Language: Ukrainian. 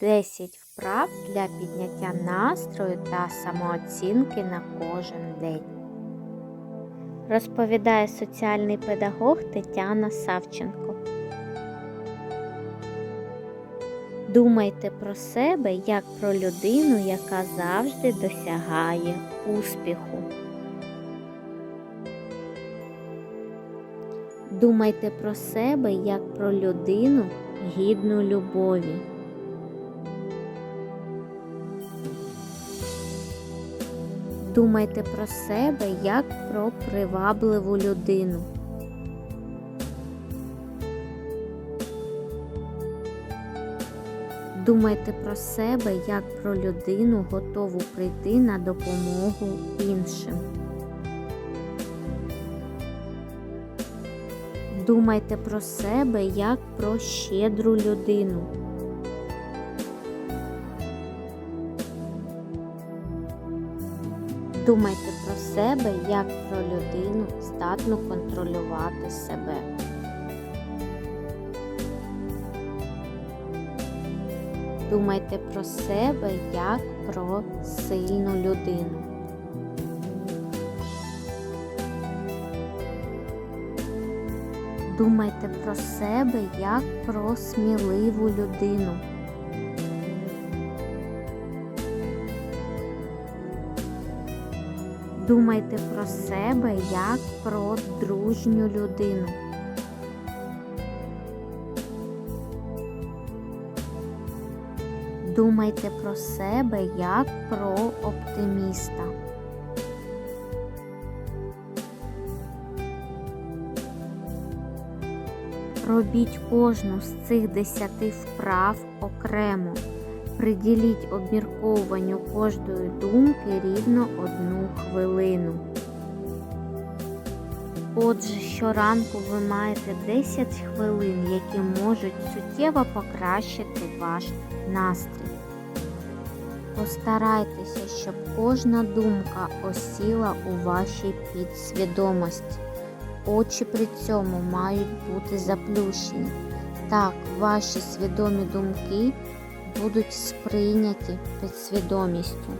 10 вправ для підняття настрою та самооцінки на кожен день. Розповідає соціальний педагог Тетяна Савченко. Думайте про себе як про людину, яка завжди досягає успіху. Думайте про себе як про людину гідну любові. Думайте про себе як про привабливу людину. Думайте про себе як про людину, готову прийти на допомогу іншим. Думайте про себе як про щедру людину. Думайте про себе як про людину, здатну контролювати себе. Думайте про себе як про сильну людину. Думайте про себе як про сміливу людину. Думайте про себе як про дружню людину. Думайте про себе як про оптиміста. Робіть кожну з цих десяти вправ окремо. Приділіть обмірковуванню кожної думки рівно одну хвилину. Отже, щоранку ви маєте 10 хвилин, які можуть суттєво покращити ваш настрій. Постарайтеся, щоб кожна думка осіла у вашій підсвідомості. Очі при цьому мають бути заплющені. Так, ваші свідомі думки будуть сприйняті підсвідомістю.